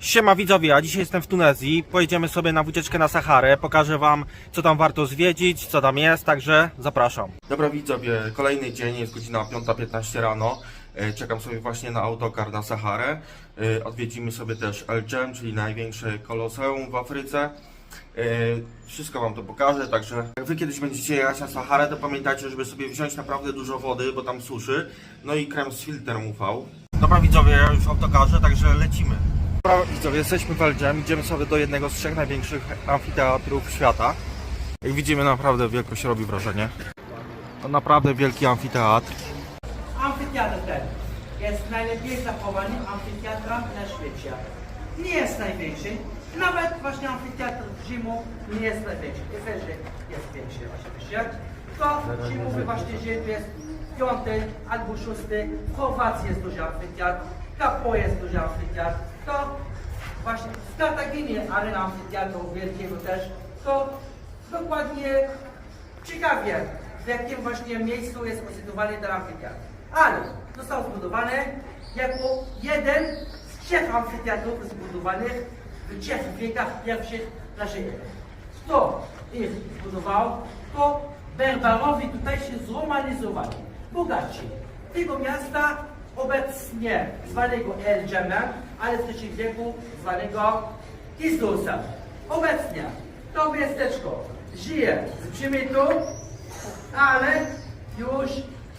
Siema widzowie, a dzisiaj jestem w Tunezji. Pojedziemy sobie na wycieczkę na Saharę. Pokażę wam, co tam warto zwiedzić, co tam jest, także zapraszam. Dobra widzowie, kolejny dzień, jest godzina 5.15 rano. E, Czekam sobie właśnie na autokar na Saharę. E, Odwiedzimy sobie też El Jem, czyli największe koloseum w Afryce. E, Wszystko wam to pokażę, także jak wy kiedyś będziecie jechać na Saharę, to pamiętajcie, żeby sobie wziąć naprawdę dużo wody, bo tam suszy. No i krem z filtrem UV. Dobra widzowie, ja już w autokarze, także lecimy. Widzowie, jesteśmy w Elgem, idziemy sobie do jednego z trzech największych amfiteatrów świata. Jak widzimy, naprawdę wielkość robi wrażenie. To naprawdę wielki amfiteatr. Amfiteatr ten jest najlepiej zachowany amfiteatrem na świecie. Nie jest największy, nawet właśnie amfiteatr Rzymu nie jest największy. Efezie jest większy oczywiście. To mówi właśnie, to jest piąty albo szósty. W Chorwacji jest duży amfiteatr, w Capo jest duży amfiteatr. Kartaginie arena amfiteatru wielkiego też. To dokładnie ciekawie, w jakim właśnie miejscu jest usytuowany ten amfiteatr. Ale został zbudowany jako jeden z trzech amfiteatrów zbudowanych w trzech wiekach pierwszych na ziemi. Kto ich zbudował, to Berberowie tutaj się zromanizowali. Bogaci. Tego miasta obecnie zwanego El Dżemem, ale w III wieku zwanego Izdusem. Obecnie to miasteczko żyje z przymytu, ale już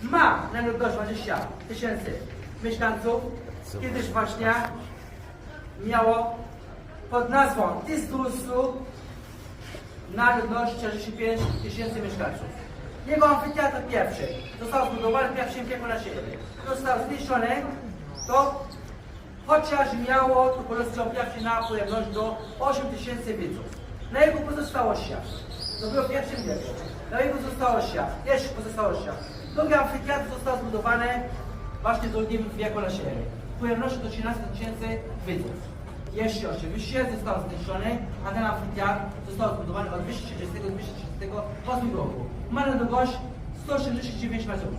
ma na ludność 20 tysięcy mieszkańców. Kiedyś właśnie miało pod nazwą Izdusu na ludność 45 tysięcy mieszkańców. Jego amfiteatr pierwszy został zbudowany w pierwszym wieku na ziemi. Został zniszczony, to chociaż miało to kolosseum pierwszy na pojemność do 8 tysięcy widzów. Na jego pozostałościach, to było w pierwszym wieku, na jego pozostałościach, jeszcze pozostałościach, drugi amfiteatr został zbudowany właśnie w drugim wieku na ziemi. Pojemnością do 13 tysięcy widzów. Jeszcze oczywiście został zniszczony, a ten amfiteatr został zbudowany od 230-238 roku. Ma na długość 169 metrów.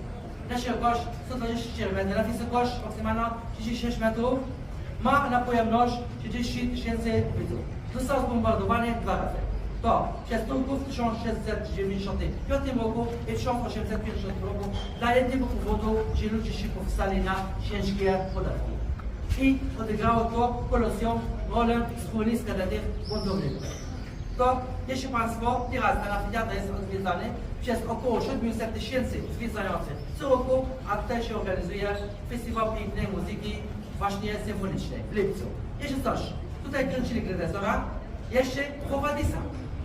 Na szerokość 124 metry, na wysokość maksymalna 36 metrów. Ma na pojemność 30 tysięcy widzów. Został zbombardowany dwa razy. To przez Turków w 1695 roku i w 1850 roku dla jednego powodu, że ludzie się powstali na ciężkie podatki i odegrało to kolosją rolę schroniska dla tych buntowników. To, jeśli Państwo, teraz ten amfiteatr jest odwiedzany przez około 700 tysięcy zwiedzających co roku, a tutaj się organizuje Festiwal Pięknej Muzyki właśnie symfonicznej w lipcu. Jeszcze coś, tutaj kręcili Gredesora, jeszcze Kowadisa,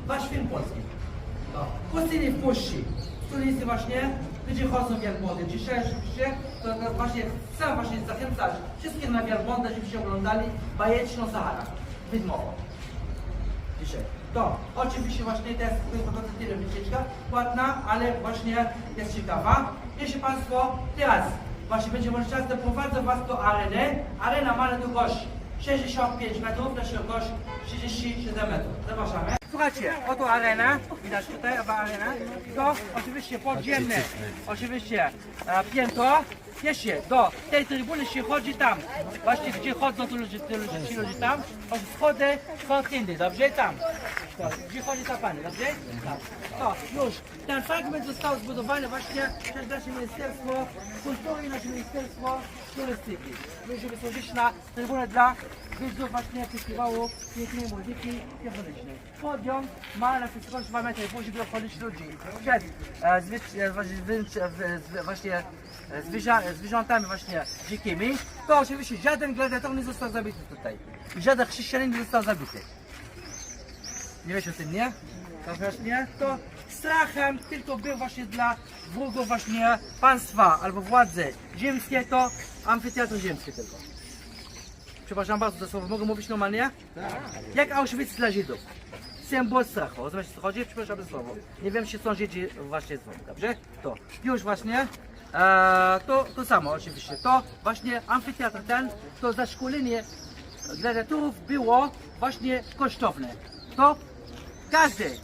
wasz film polski. No. Pustyni w puści. Turisty właśnie, ludzie chodzą w wielbłądy. Dzisiaj oczywiście to, to właśnie chcę właśnie zachęcać wszystkich na wielbłądę, żebyście oglądali bajeczną Sahara. Widmowo. Dzisiaj. To oczywiście właśnie to jest tyle wycieczka płatna, ale właśnie jest ciekawa. Jeśli Państwo teraz właśnie będzie może czas, doprowadzę Was do areny. Arena ma długość 65 metrów, na szerokość 37 metrów. Zapraszamy. Słuchajcie, oto arena, widać tutaj owa arena. To oczywiście podziemne, oczywiście e, piętro. Jeszcze do tej trybuny się chodzi tam, właśnie gdzie chodzą tu ludzie, ci ludzie, ci ludzie tam, od schody są tyndy, dobrze? Tam. To, gdzie chodzi ta pani, dobrze? Tam. To, już. Ten fragment został zbudowany właśnie przez nasze Ministerstwo Kultury i nasze Ministerstwo Turystyki. Żeby służyć na trybunę dla widzów właśnie festiwalu pięknej muzyki symfonicznej. Podium ma na wysokość 2 metry, później by obchodzić ludzi. Przed e, zwy, e, właśnie, e, z, właśnie e, zwierzętami właśnie dzikimi, to oczywiście żaden gladiator nie został zabity tutaj. I żaden chrześcijanin nie został zabity. Nie wiesz o tym, nie? To wiesz, nie? To strachem tylko był właśnie dla wrogów właśnie państwa albo władzy ziemskie, to amfiteatr ziemski tylko. Przepraszam bardzo za słowo, mogę mówić normalnie? Jak Auschwitz dla Żydów. Symbol strachu, rozumiesz co chodzi? Przepraszam za słowo. Nie wiem, czy są Żydzi właśnie z dobrze? To, już właśnie, to, to samo oczywiście. To właśnie amfiteatr ten, to zaszkolenie gladiatorów było właśnie kosztowne. To każdy,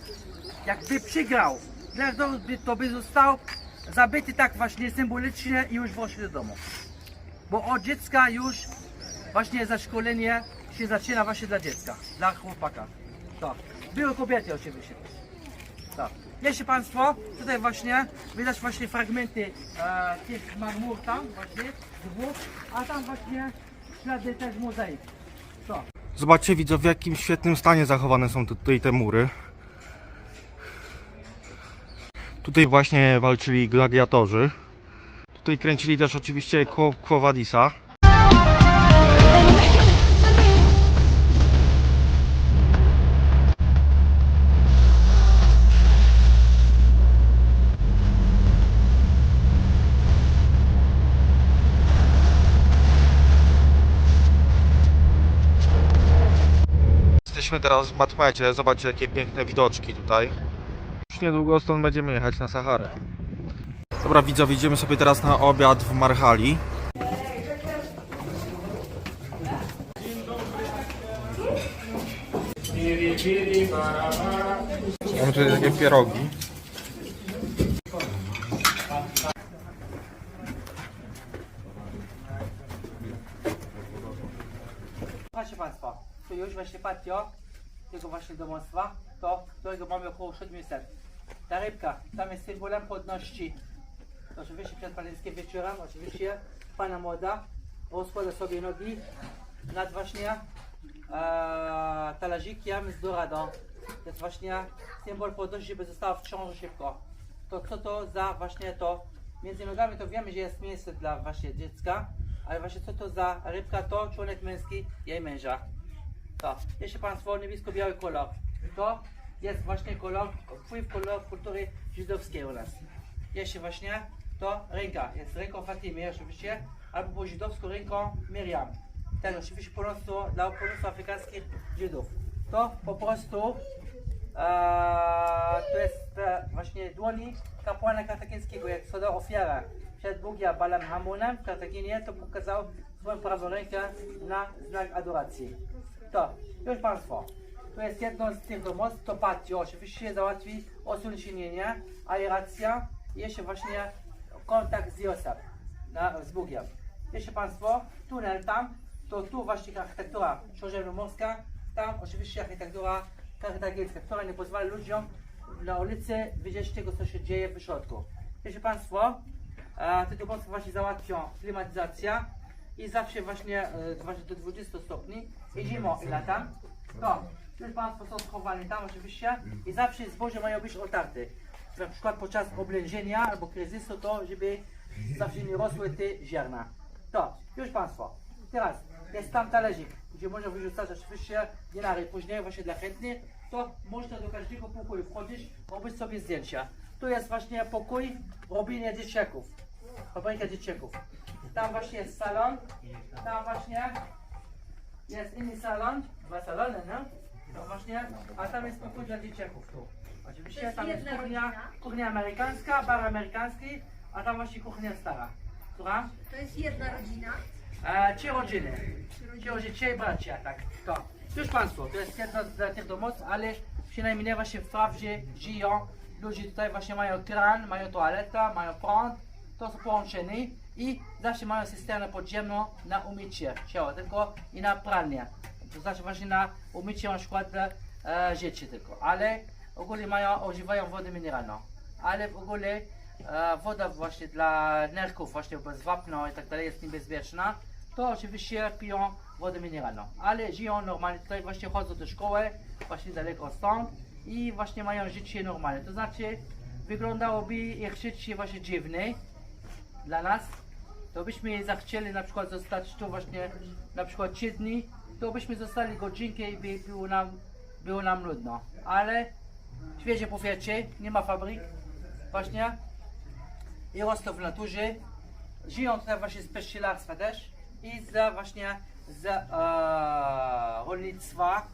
jakby przegrał, gladiator by, to by został zabity tak właśnie symbolicznie i już wrócił do domu. Bo od dziecka już właśnie zaszkolenie się zaczyna właśnie dla dziecka, dla chłopaka. To. Były kobiety oczywiście. Tak. Jeśli Państwo, tutaj właśnie widać właśnie fragmenty e, tych marmur tam właśnie, dwóch, a tam właśnie ślady też mozaiki. To. Zobaczcie widzę w jakim świetnym stanie zachowane są tutaj te mury. Tutaj właśnie walczyli gladiatorzy. Tutaj kręcili też oczywiście Quo Vadisa. Jesteśmy teraz w Matmecie, zobaczcie jakie piękne widoczki tutaj. Już niedługo stąd będziemy jechać na Saharę. Dobra widzowie, idziemy sobie teraz na obiad w Marhali. Mamy tutaj takie pierogi. Proszę Państwa, tu już właśnie patio tego właśnie domostwa, to którego mamy około 700. Ta rybka, tam jest symbolem płodności. To oczywiście przed panieńskim wieczorem, oczywiście Pana młoda rozkłada sobie nogi nad właśnie e, talerzykiem z doradą. To jest właśnie symbol płodności, żeby została w ciąży szybko. To co to za właśnie to, między nogami to wiemy, że jest miejsce dla właśnie dziecka, ale właśnie co to za rybka, to członek męski jej męża. To, jeszcze Państwo, niebiesko-biały kolor. To jest właśnie kolor, wpływ kolor kultury żydowskiej u nas. Jeszcze właśnie to ręka, jest ręką Fatimy oczywiście, albo po żydowsku ręką Miriam. Ten oczywiście po prostu dla po prostu afrykańskich Żydów. To po prostu to jest e, właśnie dłoni kapłana kartagińskiego, jak składał ofiarę przed Bogiem Balam Hamunem w Kartaginie, to pokazał swoją prawą rękę na znak adoracji. To, już Państwo, to jest jedno z tych domostw, to patio, oczywiście załatwi osunięcie, aeracja jeszcze właśnie kontakt z Josep, na, z Bogiem. Jeszcze Państwo, tunel tam, to tu właśnie architektura śródziemnomorska, tam oczywiście architektura kartagińska, która nie pozwala ludziom na ulicy widzieć tego, co się dzieje w środku. Wiecie Państwo, e, te właśnie załatwią klimatyzacja i zawsze właśnie, e, do 20 stopni i zimą i latem. To, już Państwo są schowani tam oczywiście i zawsze zboże mają być otarte. Na przykład podczas oblężenia albo kryzysu to, żeby zawsze nie rosły te ziarna. To, już Państwo, teraz jest tam talerzyk, gdzie można wyrzucać oczywiście dinary. Później właśnie dla chętnych, to można do każdego pokoju wchodzić, robić sobie zdjęcia. Tu jest właśnie pokój robienia dzieciaków, fabryka dzieciaków. Tam właśnie jest salon, tam właśnie jest inny salon, dwa salony, no? To właśnie, a tam jest pokój dla dzieciaków tu. Oczywiście tam jest jedna kuchnia, kuchnia amerykańska, bar amerykański, a tam właśnie kuchnia stara. Która? To jest jedna rodzina. E, trzy rodziny. Trzy rodziny, trzy bracia, tak. To. Już Państwo, to jest jedno z tych domostw, ale przynajmniej właśnie w prawdzie żyją. Ludzie tutaj właśnie mają kran, mają toaletę, mają prąd, to są połączeni i zawsze mają systemę podziemną na umycie ciała tylko i na pralnię. To znaczy właśnie na umycie na przykład e, rzeczy tylko, ale ogólnie mają, używają wody mineralną. Ale w ogóle e, woda właśnie dla nerków właśnie bez wapno i tak dalej jest niebezpieczna, to oczywiście piją wodę mineralną. Ale żyją normalnie, tutaj właśnie chodzą do szkoły, właśnie daleko stąd i właśnie mają życie normalne. To znaczy wyglądałoby ich życie właśnie dziwne dla nas, to byśmy zachcieli na przykład zostać tu właśnie na przykład 3 dni, to byśmy zostali godzinkę i by było nam, było nam nudno. Ale świeże powietrze, nie ma fabryk właśnie i rosną w naturze. Żyją tutaj właśnie z pszczelarstwa też i z właśnie z e, rolnictwa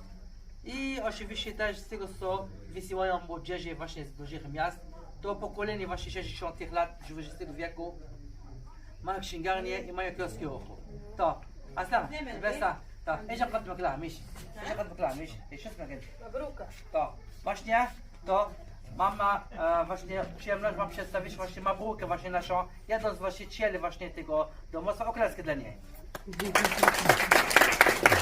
i oczywiście też z tego co wysyłają młodzieży właśnie z dużych miast. To pokolenie właśnie 60 lat XX wieku mają księgarnię i mają kioski ruchu. To, Aslan, Sylwestra, to, ايش اقدمك لها ماشي ايش اقدمك لها ماشي ايش اسمك انت؟ Mabruka. To, właśnie to mama e, właśnie przyjemność wam przedstawić właśnie Mabrukę, właśnie naszą, jedną z właścicieli właśnie tego domostwa, oklaski dla niej.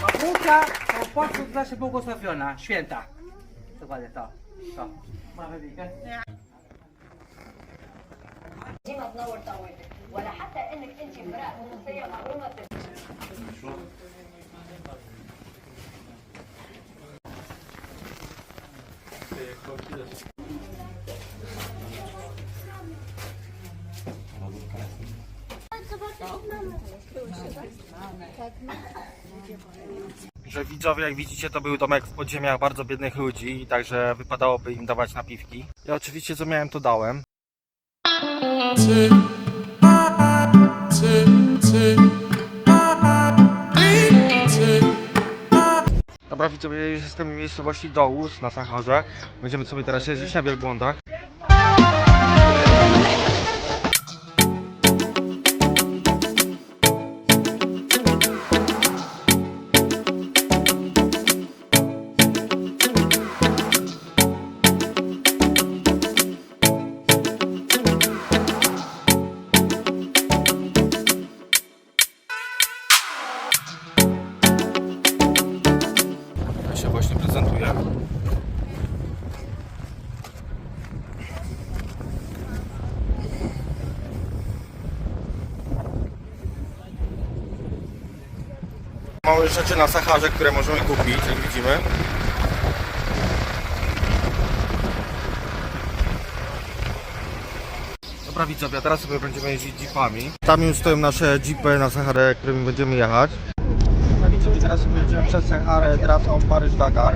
Babunka to pośród nasza błogosławiona, święta. Dokładnie to. To. Mamy wikę. ديما تنور طاولتك ولا حتى انك انت امراه روسيه محرومه Że widzowie, jak widzicie, to był domek w podziemiach bardzo biednych ludzi, i także wypadałoby im dawać napiwki. Ja oczywiście co miałem, to dałem. Dobra widzowie, jestem w miejscowości Dołus na Saharze. Będziemy sobie teraz jeździć na wielbłądach. Małe rzeczy na Saharze, które możemy kupić, jak widzimy. Dobra widzowie, a teraz sobie będziemy jeździć jeepami. Tam już stoją nasze jeepy na Saharę, którymi będziemy jechać. No widzowie, teraz sobie jedziemy przez Saharę trasą Paryż-Dakar.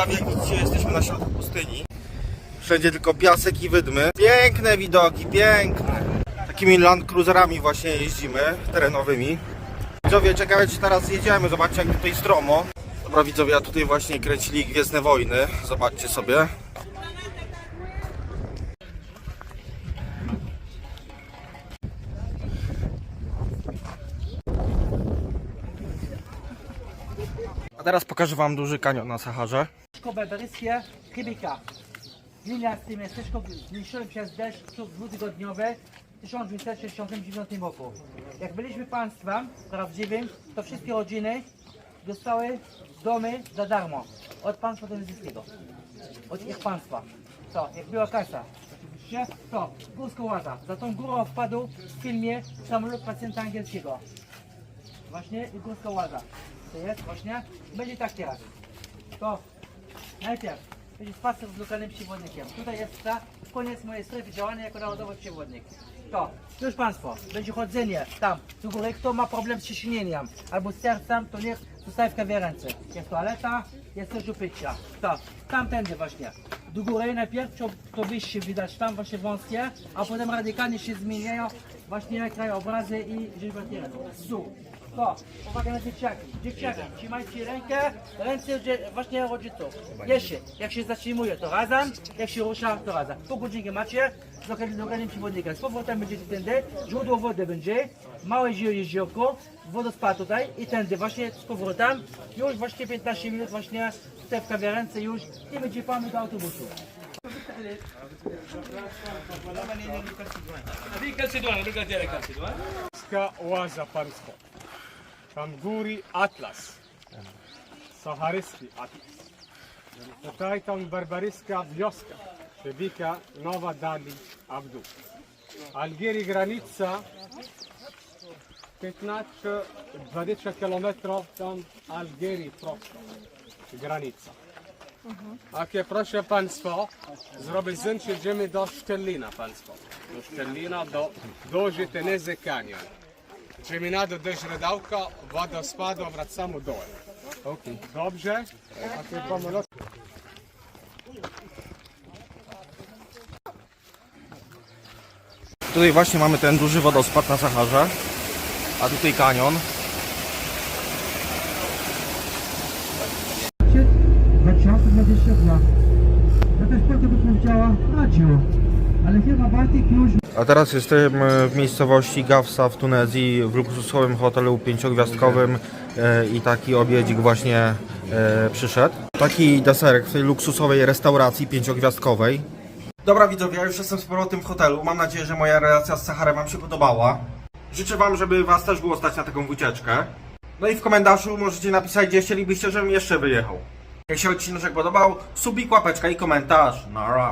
Jak widzicie, jesteśmy na środku pustyni. Wszędzie tylko piasek i wydmy. Piękne widoki, piękne. Takimi Land Cruiserami właśnie jeździmy, terenowymi. Widzowie, ciekawe czy teraz jedziemy, zobaczcie jak tutaj stromo. Dobra widzowie, a tutaj właśnie kręcili Gwiezdne Wojny, zobaczcie sobie. A teraz pokażę wam duży kanion na Saharze. Miasteczko. Linia z tym miasteczko zniszczone przez deszcz dwutygodniowy w 1969 roku. Jak byliśmy państwem prawdziwym, to wszystkie rodziny dostały domy za darmo od państwa tunezyjskiego. Od ich państwa. To, jak była kasa. Oczywiście, to, Górska Łaza. Za tą górą wpadł w filmie samolot pacjenta angielskiego. Właśnie i Górska Łaza. To jest właśnie, będzie tak teraz. To najpierw będzie spacer z lokalnym przewodnikiem. Tutaj jest ta koniec mojej strefy działania jako narodowy przewodnik. To, już Państwo, będzie chodzenie tam do góry. Kto ma problem z ciśnieniem albo z sercem, to niech zostaje w kawiarence. Jest toaleta, jest coś do picia. To, tamtędy właśnie. Do góry najpierw to, to wyjście widać tam właśnie wąskie, a potem radykalnie się zmieniają właśnie krajobrazy i rzeźba terenu. Su. To, uwaga na dzieciaki. Dzieciaki, trzymajcie rękę, ręce właśnie rodziców. Jeszcze, jak się zatrzymuje, to razem, jak się rusza, to razem. Pół godzinki macie, z lokalnym przewodnikiem. Z powrotem będziecie tędy, źródło wody będzie, małe jeziorko, wodospad tutaj i tędy właśnie z powrotem. Już właśnie 15 minut właśnie tutaj w kawiarence już i będzie pan do autobusu. Ska oaza pańska. Góry Atlas. Saharyski Atlas. Tutaj tam barbaryska wioska. Przebika Nowa Dali Abdu. Algierii granica 15-20 km tam Algierii prosto. Granica. Jakie proszę Państwa, zrobię zdjęcie, idziemy do Szczelina Państwo. Do Szczelina, do Doży Tenezy Canyon. Idziemy na do do źródełka, woda spadła, wracamy dołem. Okej. Dobrze. Takie pomolotki. Tutaj właśnie mamy ten duży wodospad na Saharze, a tutaj kanion. Się 2022. Ja też po to bym chciała radio, ale chyba Baltic już A teraz jestem e, w miejscowości Gawsa w Tunezji, w luksusowym hotelu pięciogwiazdkowym e, i taki obiedzik właśnie e, przyszedł. Taki deserek w tej luksusowej restauracji pięciogwiazdkowej. Dobra widzowie, ja już jestem z powrotem w hotelu. Mam nadzieję, że moja relacja z Saharem Wam się podobała. Życzę Wam, żeby Was też było stać na taką wycieczkę. No i w komentarzu możecie napisać, gdzie chcielibyście, żebym jeszcze wyjechał. Jak się odcinek podobał, subik, łapeczka i komentarz. Nara.